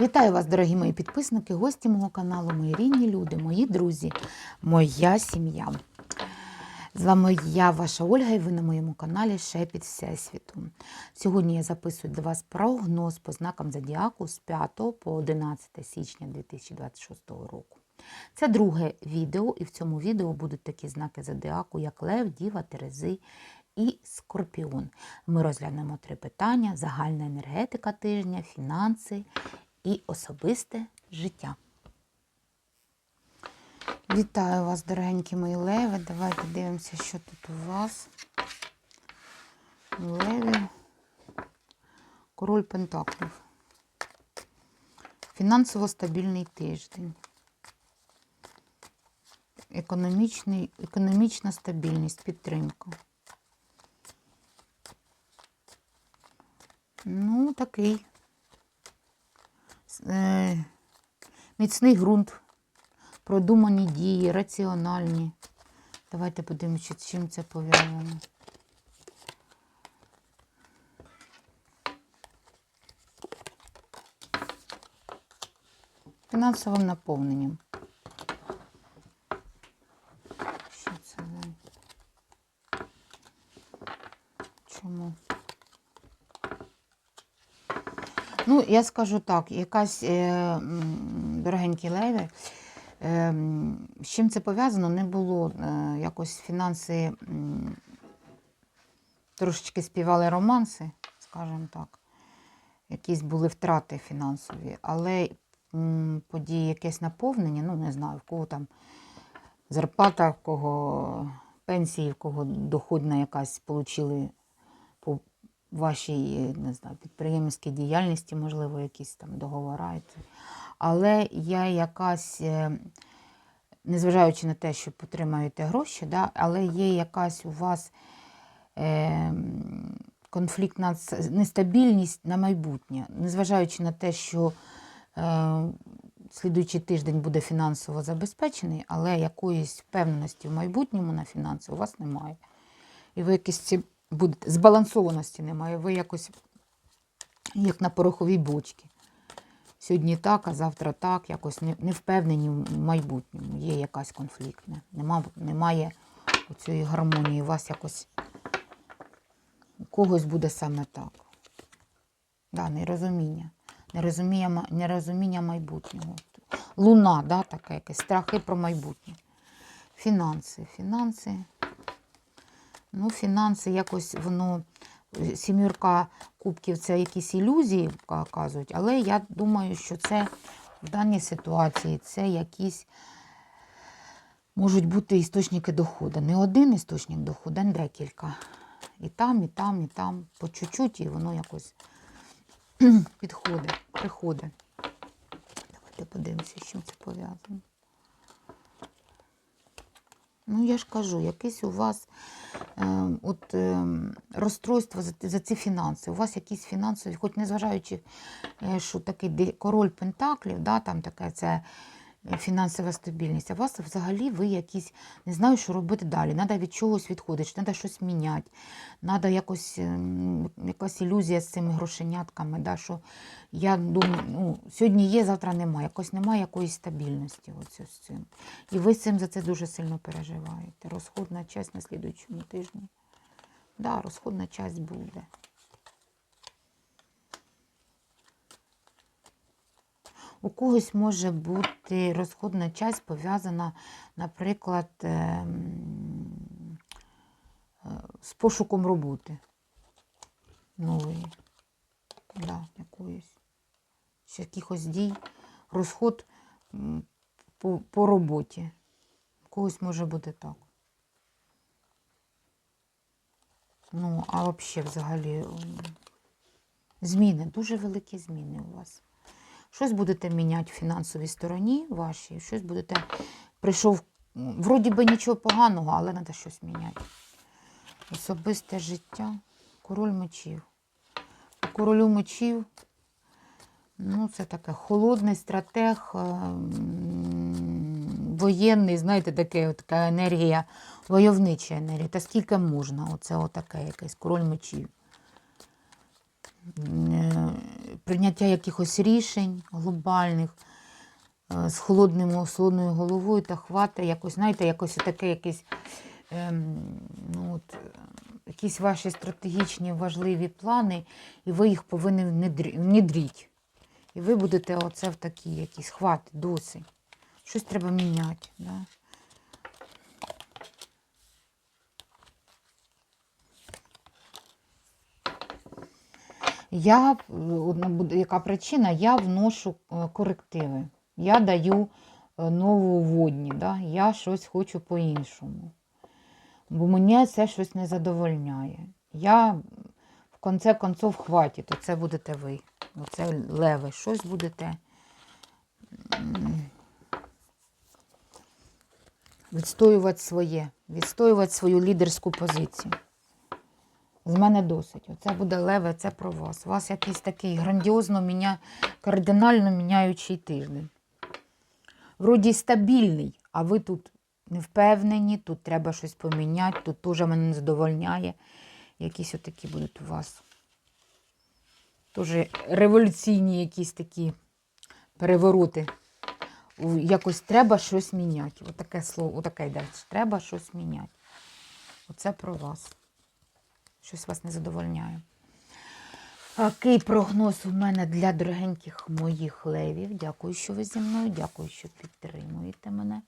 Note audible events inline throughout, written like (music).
Вітаю вас, дорогі мої підписники, гості мого каналу, мої рідні люди, мої друзі, моя сім'я. З вами я, ваша Ольга, і ви на моєму каналі Шепіт Всесвіту. Сьогодні я записую для вас прогноз по знакам Зодіаку з 5 по 11 січня 2026 року. Це друге відео, і в цьому відео будуть такі знаки Зодіаку, як Лев, Діва, Терези і Скорпіон. Ми розглянемо три питання: загальна енергетика тижня, фінанси і особисте життя. Вітаю вас, дорогенькі мої леви. Давайте дивимося, що тут у вас. Леві. Король Пентаклів. Фінансово стабільний тиждень. Економічний, економічна стабільність, підтримка. Ну, такий е, міцний ґрунт, продумані дії, раціональні. Давайте подивимося, з чим це пов'язано. Фінансовим наповненням. Що це за? Чому? Ну, я скажу так, якась е, м, дорогенькі леви, е, з чим це пов'язано, не було е, якось фінанси м, трошечки співали романси, скажімо так. Якісь були втрати фінансові, але м, події якесь наповнення, ну не знаю, в кого там зарплата, в кого пенсії, в кого доходна якась отримали вашій не знаю, підприємницькій діяльності, можливо, якісь там договори. Але я якась, е, незважаючи на те, що отримаєте гроші, да, але є якась у вас е, конфліктна нестабільність на майбутнє, незважаючи на те, що е, слідуючий тиждень буде фінансово забезпечений, але якоїсь впевненості в майбутньому на фінанси у вас немає. І ви якісь ці будете, збалансованості немає. Ви якось як на пороховій бочці. Сьогодні так, а завтра так, якось не, не впевнені в майбутньому. Є якась конфліктна. Нема, немає цієї гармонії. У вас якось у когось буде саме так. Да, нерозуміння. Нерозуміння, нерозуміння майбутнього. Луна, да, таке якесь, страхи про майбутнє. Фінанси. Фінанси. Ну, фінанси якось воно. Сімірка кубків це якісь ілюзії ка- кажуть, але я думаю, що це в даній ситуації це якісь можуть бути істочники доходу. Не один істочник доходу, а декілька. І там, і там, і там. По чуть-чуть, і воно якось (clears throat) підходить, приходить. Давайте подивимося, з чим це пов'язано. Ну, я ж кажу, якесь у вас е, от, е, розстройство за, за ці фінанси. У вас якісь фінансові, хоч незважаючи, е, що такий король Пентаклів, да, там таке це фінансова стабільність, а у вас взагалі ви якісь, не знаю, що робити далі. Треба від чогось відходити, треба щось міняти, треба якось, ем, якась ілюзія з цими грошенятками. Да, що я думаю, ну, сьогодні є, завтра немає. Якось немає якоїсь стабільності оце з цим. І ви з цим за це дуже сильно переживаєте. Розходна часть на слідуючому тижні. Да, розходна часть буде. У когось може бути розходна часть пов'язана, наприклад, ем, е, з пошуком роботи нової. Да, якоїсь. З якихось дій, розход по, по роботі. У когось може бути так. Ну, а взагалі, взагалі, зміни, дуже великі зміни у вас. Щось будете міняти в фінансовій стороні вашій, щось будете. Прийшов, вроді би нічого поганого, але треба щось міняти. Особисте життя, король мечів. Королю мечів, ну, це таке холодний стратег, е, воєнний, знаєте, таке, така енергія, войовнича енергія. Та скільки можна? Оце отаке якесь король мечів. Е, прийняття якихось рішень глобальних е, з холодним, холодною головою та хвата, якось, знаєте, якось таке якесь, ем, ну, от, якісь ваші стратегічні важливі плани, і ви їх повинні внедріть. І ви будете оце в такі якісь хвати, досить. Щось треба міняти. Да? Я, е, яка причина, я вношу е, корективи. Я даю е, нововводні, да? я щось хочу по-іншому. Бо мене це щось не задовольняє. Я в конце концов хватить, то це будете ви. Оце леве, щось будете відстоювати своє, відстоювати свою лідерську позицію. З мене досить. Оце буде леве, це про вас. У вас якийсь такий грандіозно міня... кардинально міняючий тиждень. Вроді стабільний, а ви тут не впевнені, тут треба щось поміняти, тут теж мене не задовольняє. Якісь отакі будуть у вас. Теж революційні якісь такі перевороти. Якось треба щось міняти. Отаке слово, отаке йде. Треба щось міняти. Оце про вас. Щось вас не задовольняє. Який прогноз у мене для дорогеньких моїх левів. Дякую, що ви зі мною. Дякую, що підтримуєте мене.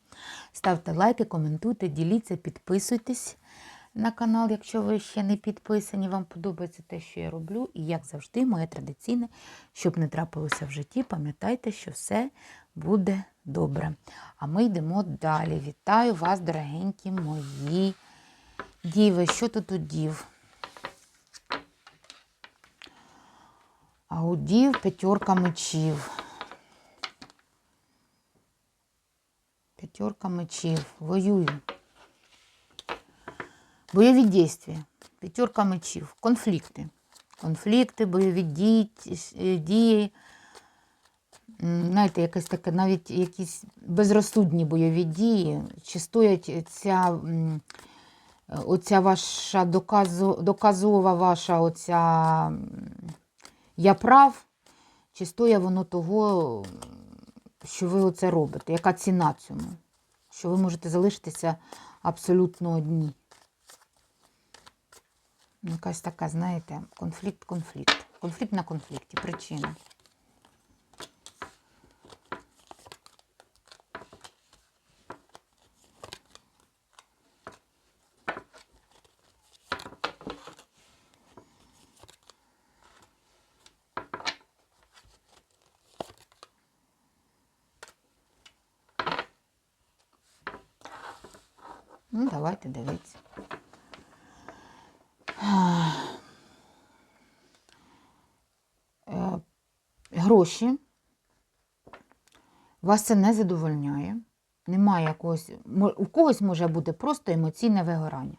Ставте лайки, коментуйте, діліться, підписуйтесь на канал, якщо ви ще не підписані. Вам подобається те, що я роблю. І, як завжди, моє традиційне, щоб не трапилося в житті, пам'ятайте, що все буде добре. А ми йдемо далі. Вітаю вас, дорогенькі мої діви. Що тут у дів? А у п'ятерка мечів. П'ятерка мечів. Воюю. Бойові дійства. П'ятерка мечів. Конфлікти. Конфлікти, бойові дії, е. Знаєте, якесь таке, навіть якісь безрозсудні бойові дії. Чи стоять ця, оця ваша доказова ваша оця я прав, чи стоя воно того, що ви оце робите? Яка ціна цьому? Що ви можете залишитися абсолютно одні? Якась така, знаєте, конфлікт, конфлікт. Конфлікт на конфлікті, причина. Ну, давайте дивитися. Е, Гроші. Вас це не задовольняє. Немає якогось. У когось може бути просто емоційне вигорання.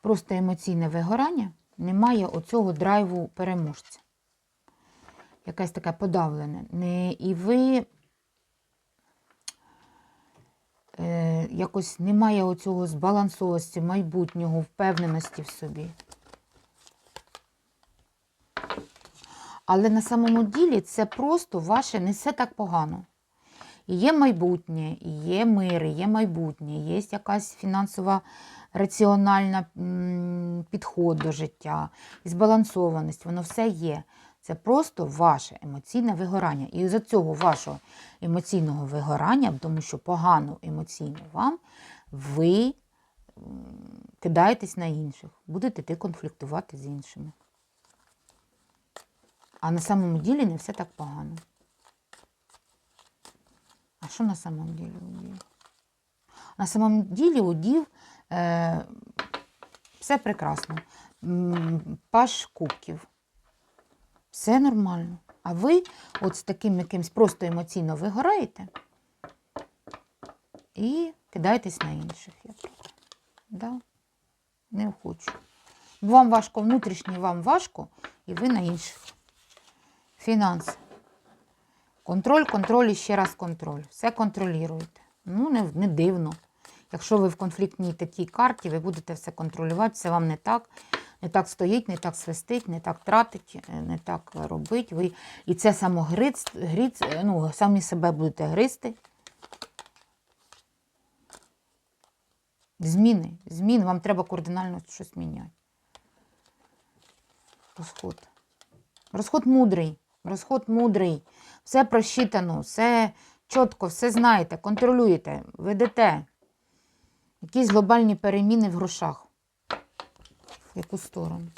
Просто емоційне вигорання, немає оцього драйву переможця. Якесь таке подавлене. Не, і ви е, якось немає оцього збалансовості, майбутнього, впевненості в собі. Але на самому ділі це просто ваше не все так погано. Є майбутнє, є мир, є майбутнє, є якась фінансова раціональна підход до життя, збалансованість, воно все є. Це просто ваше емоційне вигорання. І з цього вашого емоційного вигорання, тому що погано емоційно вам, ви кидаєтесь на інших, будете йти конфліктувати з іншими. А на самому ділі не все так погано. А що на самому ділі у дів? На самому ділі у дів е, все прекрасно. Паш кубків. Все нормально. А ви от з таким якимсь просто емоційно вигораєте і кидаєтесь на інших. Я. Да? Не хочу. Вам важко внутрішнє, вам важко, і ви на інших. Фінанси. Контроль, контроль і ще раз контроль. Все контролюєте. Ну, не, не дивно. Якщо ви в конфліктній такій карті, ви будете все контролювати, все вам не так. Не так стоїть, не так свистить, не так тратить, е, не так робить. Ви і це самогриз, гриз, е, ну, самі себе будете гризти. Зміни, зміни, вам треба кардинально щось міняти. Розход. Розход мудрий. Розход мудрий. Все просчитано, все чітко, все знаєте, контролюєте, ведете. Якісь глобальні переміни в грошах. Яку сторону?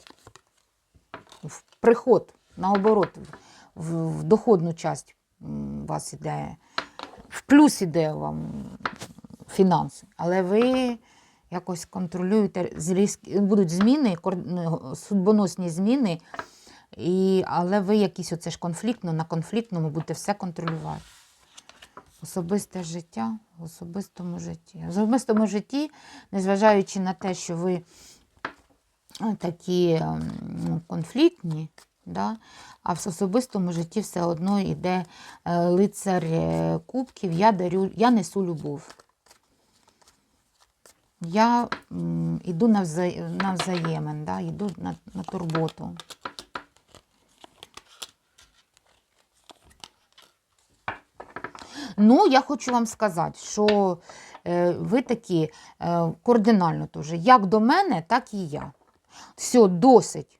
В приход, наоборот, в, в доходну часть вас іде, в плюс іде вам фінанси. Але ви якось контролюєте, будуть зміни, кор- судьбоносні зміни, і, але ви якісь оце ж конфліктно, на конфліктному будете все контролювати. Особисте життя в особистому житті. В особистому житті, незважаючи на те, що ви такі ем, конфліктні, да, а в особистому житті все одно йде е, лицар е, кубків, я, дарю, я несу любов. Я м, іду на, вза... на взаємин, да, йду на, на турботу. Ну, я хочу вам сказати, що е, ви такі е, кардинально теж, як до мене, так і я. Все, досить.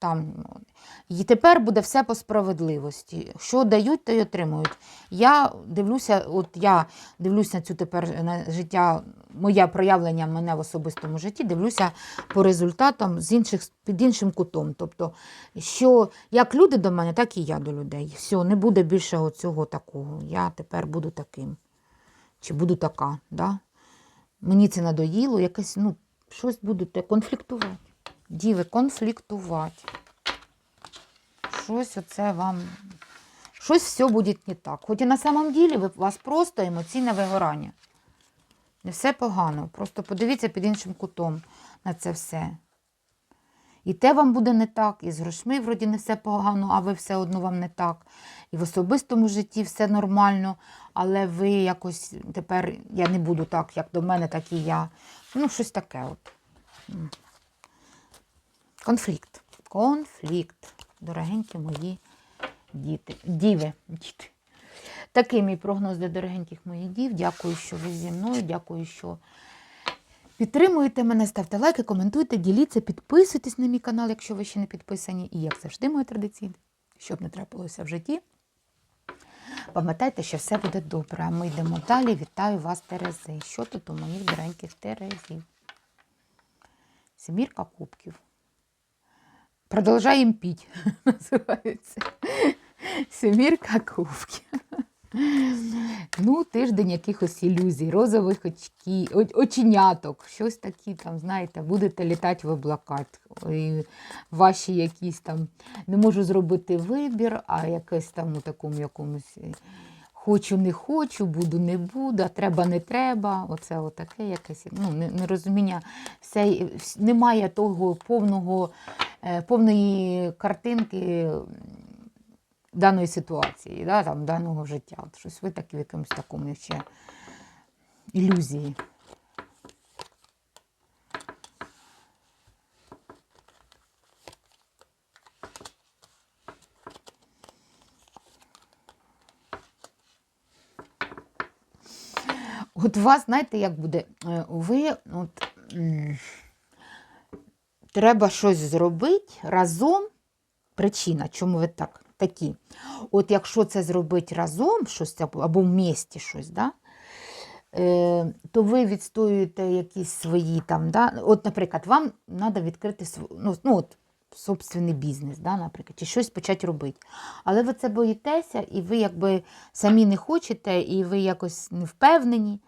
Там, ну, і тепер буде все по справедливості. Що дають, то й отримують. Я дивлюся, от я дивлюся на цю тепер на життя, моє проявлення мене в особистому житті, дивлюся по результатам з інших, під іншим кутом. Тобто, що як люди до мене, так і я до людей. Все, не буде більше оцього такого. Я тепер буду таким. Чи буду така. Да? Мені це надоїло, якесь, ну, щось будете конфліктувати. Діви, конфліктувати. Щось оце вам. Щось все буде не так. Хоч і на самом ділі у вас просто емоційне вигорання. Не все погано. Просто подивіться під іншим кутом на це все. І те вам буде не так, і з грошми вроді не все погано, а ви все одно вам не так. І в особистому житті все нормально, але ви якось тепер я не буду так, як до мене, так і я. Ну, щось таке от. Конфлікт. Конфлікт. Дорогенькі мої діти. Діви. Діти. Такий мій прогноз для дорогеньких моїх дів. Дякую, що ви зі мною. Дякую, що підтримуєте мене. Ставте лайки, коментуйте, діліться, підписуйтесь на мій канал, якщо ви ще не підписані. І як завжди, моє традиційне, щоб не трапилося в житті. Пам'ятайте, що все буде добре. А ми йдемо далі. Вітаю вас, Терези. Що тут у моїх дорогеньких Терезів? Семірка кубків. Продовжаємо піть, (laughs) називається. Семірка кубків. Ну, тиждень якихось ілюзій, розових очки, о- оченяток, щось такі там, знаєте, будете літати в облаках. Ваші якісь там, не можу зробити вибір, а якесь там у такому якомусь е, хочу, не хочу, буду, не буду, а треба, не треба. Оце отаке якесь ну, не- нерозуміння. Все, немає того повного, повної картинки даної ситуації, да, там, даного життя. От щось ви такі в якомусь такому ще ілюзії. От у вас, знаєте, як буде? Е, Ви от, треба щось зробити разом. Причина, чому ви так такі. От якщо це зробити разом, щось або в місті щось, да? е, то ви відстоюєте якісь свої там. Да? От, наприклад, вам треба відкрити ну, ну, от, собственний бізнес, да, наприклад, чи щось почати робити. Але ви це боїтеся, і ви якби самі не хочете, і ви якось не впевнені.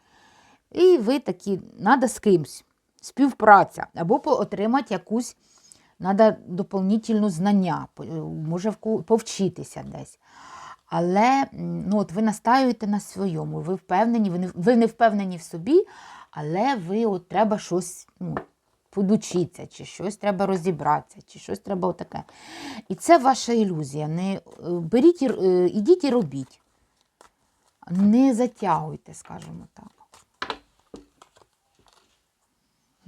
І ви такі, треба з кимсь, співпраця, або отримати якусь, треба доповнительну знання, може повчитися десь. Але ну, от ви настаюєте на своєму, ви впевнені, ви не, ви не впевнені в собі, але ви от треба щось ну, подучитися, чи щось треба розібратися, чи щось треба отаке. І це ваша ілюзія. Не, е, беріть, е, ідіть і робіть. Не затягуйте, скажімо так.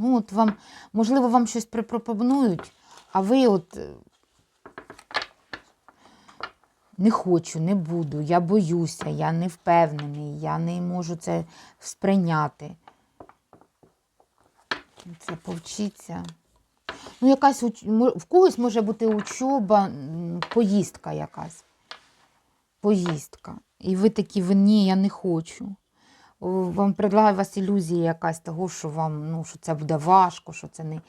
Ну, от вам, можливо, вам щось припропонують, а ви от е, не хочу, не буду, я боюся, я не впевнений, я не можу це сприйняти. Це повчиться. Ну, якась в когось може бути учоба, поїздка якась. Поїздка. І ви такі, ви ні, я не хочу. Вам предлагає вас ілюзія якась того, що вам, ну, що це буде важко, що це не,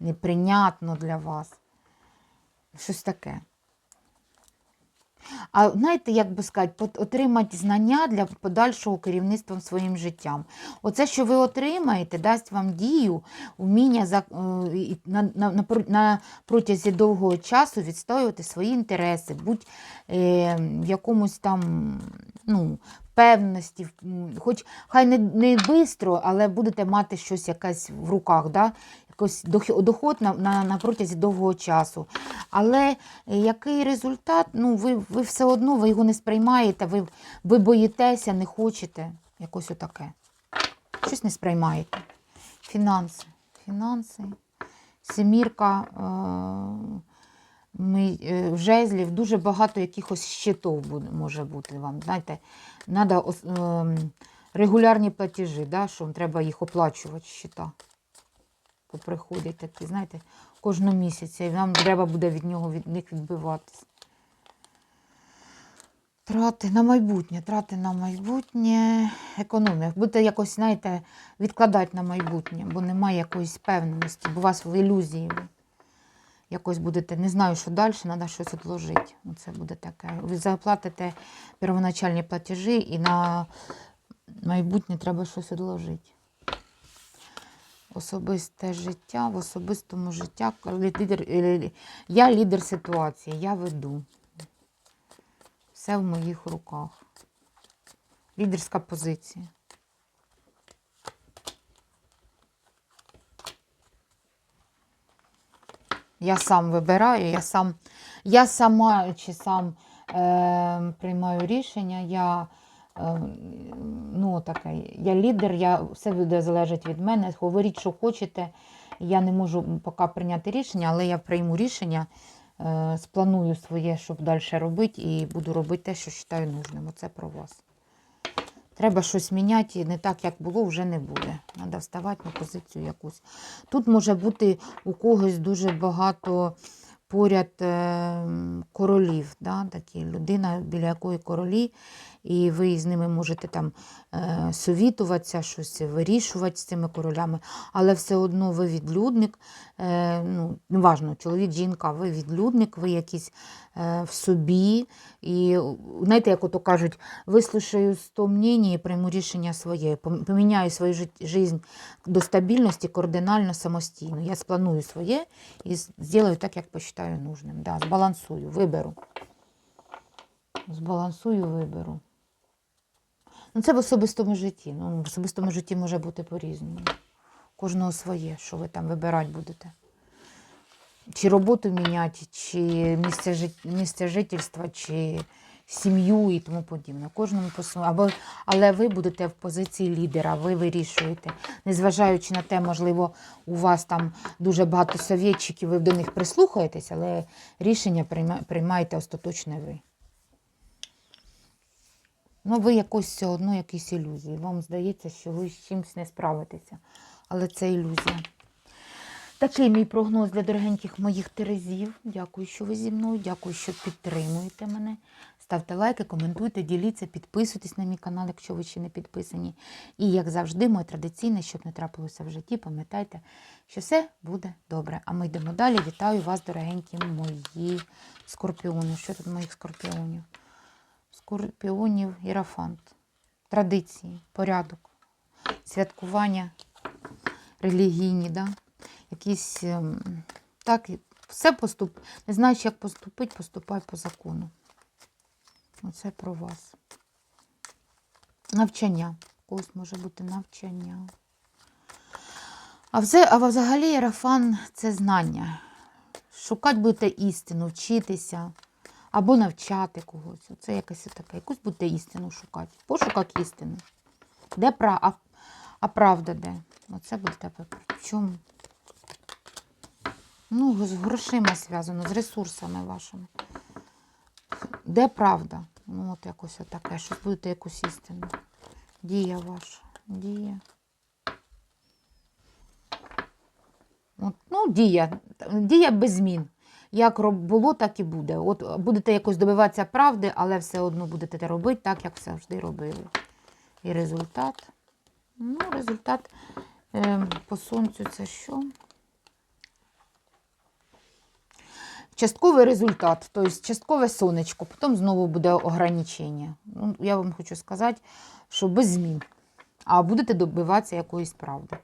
неприйнятно для вас. Щось таке. А знаєте, як би сказати, отримати знання для подальшого керівництва своїм життям. Оце, що ви отримаєте, дасть вам дію, вміння за, е, на, на, на, на протязі довгого часу відстоювати свої інтереси, будь е, в якомусь там ну, певності, хоч хай не, не швидко, але будете мати щось якесь в руках, да? дохи- доход на, на, на протязі довгого часу. Але е, який результат, ну, ви, ви все одно ви його не сприймаєте, ви, ви боїтеся, не хочете. Якось отаке. Щось не сприймаєте. Фінанси. Фінанси. Семірка е, е, жезлів, дуже багато якихось щитов може бути вам. Знаєте, треба регулярні платежі, да, що треба їх оплачувати щита. Поприходять такі, знаєте, кожного місяця, і нам треба буде від нього від них відбиватися. Трати на майбутнє, трати на майбутнє, економія. Будете якось, знаєте, відкладати на майбутнє, бо немає якоїсь певності, бо у вас в ілюзії. Якось будете, не знаю, що далі, треба щось відложити. Оце буде таке. Ви заплатите первоначальні платежі і на майбутнє треба щось відложити. Особисте життя, в особистому життя. Е, я лідер ситуації, я веду. Все в моїх руках. Лідерська позиція. Я сам вибираю, я сам, я сама чи сам е, приймаю рішення, я, е, ну, таке, я лідер, я, все буде залежить від мене. Говоріть, що хочете. Я не можу поки прийняти рішення, але я прийму рішення, е, спланую своє, щоб далі робити, і буду робити те, що вважаю нужним. Оце про вас. Треба щось міняти, не так, як було, вже не буде. Треба вставати на позицію якусь. Тут може бути у когось дуже багато поряд е, королів, да? такі людина, біля якої королі, і ви з ними можете там е, совітуватися, щось вирішувати з цими королями, але все одно ви відлюдник, е, ну, неважно, чоловік, жінка, ви відлюдник, ви якийсь е, в собі. І знаєте, як ото кажуть, вислушаю 100 мнень і прийму рішення своє, поміняю свою життя до стабільності кардинально самостійно. Я спланую своє і зроблю так, як посчитаю нужним. Да, збалансую, виберу. Збалансую, виберу. Ну, це в особистому житті. Ну, в особистому житті може бути по-різному. Кожного своє, що ви там вибирати будете. Чи роботу міняти, чи місце, жит... місце жительства, чи сім'ю і тому подібне. Кожному по. Або, але ви будете в позиції лідера, ви вирішуєте. Незважаючи на те, можливо, у вас там дуже багато совєтчиків, ви до них прислухаєтесь, але рішення прийма- приймаєте остаточне ви. Ну, ви якось все одно якісь ілюзії. Вам здається, що ви з чимось не справитеся. Але це ілюзія. Такий мій прогноз для дорогеньких моїх терезів. Дякую, що ви зі мною. Дякую, що підтримуєте мене. Ставте лайки, коментуйте, діліться, підписуйтесь на мій канал, якщо ви ще не підписані. І, як завжди, моє традиційне, щоб не трапилося в житті, пам'ятайте, що все буде добре. А ми йдемо далі. Вітаю вас, дорогенькі мої скорпіони. Що тут моїх скорпіонів? Скорпіонів ірафант. Традиції, порядок, святкування релігійні, да? якісь ем, так, все поступ. Не знаєш, як поступити, поступай по закону. Оце про вас. Навчання. Когось може бути навчання. А, взагалі Єрафан це знання. Шукати будете істину, вчитися або навчати когось. Це якесь таке. Якусь будете істину шукати. В пошуках істини. Де пра... а, а правда де? Оце будете чому? Ну, з грошима зв'язано, з ресурсами вашими. Де правда? Ну, от якось отаке. Щось будете якусь істину. Дія ваша. Дія. От, ну, дія. Дія без змін. Як було, так і буде. От будете якось добиватися правди, але все одно будете те робити так, як завжди робили. І результат. Ну, результат е, по сонцю це що? Частковий результат, тобто часткове сонечко, потім знову буде ограничення. Ну, я вам хочу сказати, що без змін. А будете добиватися якоїсь правди.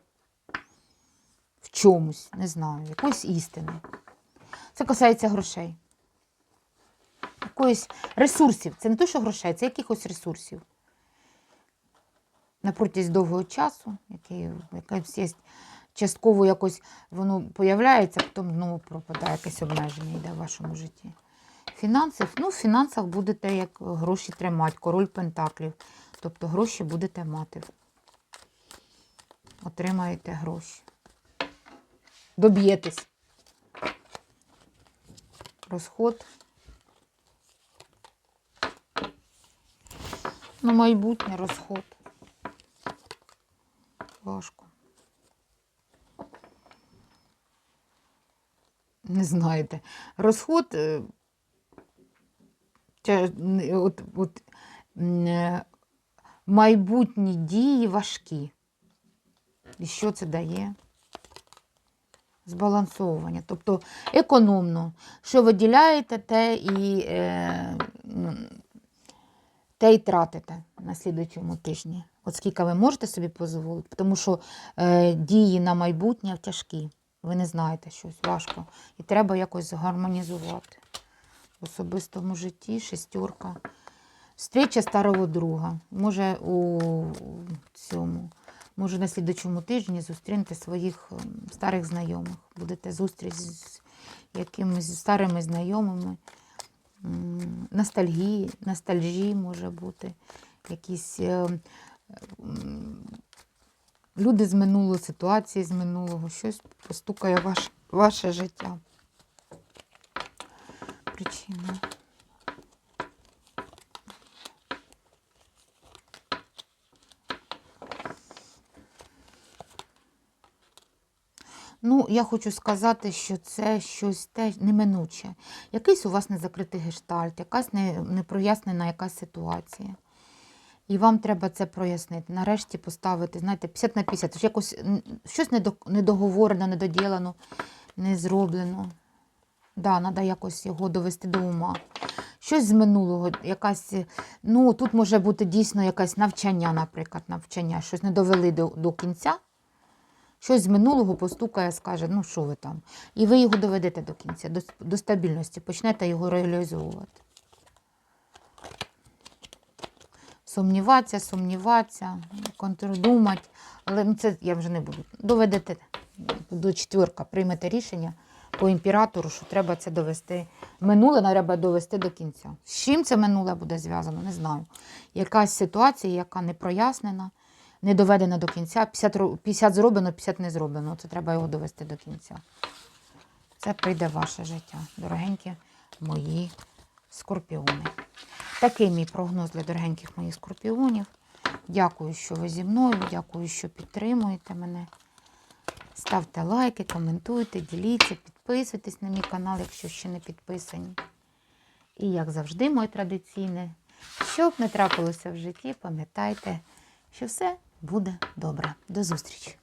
В чомусь, не знаю, якоїсь істини. Це касається грошей. Якоїсь ресурсів. Це не те, що грошей, це якихось ресурсів. На протязі довгого часу, який, частково якось воно появляється, потім знову пропадає якесь обмеження йде в вашому житті. Фінанси, ну, в фінансах будете як гроші тримати, король пентаклів. Тобто гроші будете мати. Отримаєте гроші. Доб'єтесь. Розход. На майбутнє розход. Важко. Не знаєте. Розход. е, От, от, е, майбутні дії важкі. І що це дає? Збалансовування. Тобто економно. Що виділяєте, те і, е, те і тратите на слідуючому тижні. От скільки ви можете собі дозволити, тому що е, дії на майбутнє тяжкі. Ви не знаєте щось важко. І треба якось гармонізувати. В особистому житті шестерка. Встреча старого друга. Може, у цьому, може, на слідучому тижні зустрінете своїх ем, старих знайомих. Будете зустріч з якимись старими знайомими. Ностальгії, ностальжі може бути. Якісь е, люди з минулого, ситуації з минулого, щось постукає ваш, ваше життя. Причина. Ну, я хочу сказати, що це щось теж неминуче. Якийсь у вас незакритий гештальт, якась непрояснена якась ситуація. І вам треба це прояснити. Нарешті поставити, знаєте, 50 на 50. Тож Якось щось недоговорено, недоділено, не зроблено. Да, треба якось його довести до ума. Щось з минулого, якась, ну тут може бути дійсно якесь навчання, наприклад, навчання, щось не довели до, до кінця. Щось з минулого постукає, скаже, ну що ви там. І ви його доведете до кінця, до, до стабільності, почнете його реалізовувати. Сумніватися, сумніватися, контрдумати. Але ну, це я вже не буду. Доведете до четверка, приймете рішення по імператору, що треба це довести. Минуле треба довести до кінця. З чим це минуле буде зв'язано, не знаю. Якась ситуація, яка не прояснена, не доведена до кінця. 50, 50 зроблено, 50 не зроблено. Це треба його довести до кінця. Це прийде ваше життя, дорогенькі мої скорпіони. Такий мій прогноз для дорогеньких моїх скорпіонів. Дякую, що ви зі мною. Дякую, що підтримуєте мене. Ставте лайки, коментуйте, діліться, підписуйтесь на мій канал, якщо ще не підписані. І, як завжди, моє традиційне, що б не трапилося в житті, пам'ятайте, що все буде добре. До зустрічі!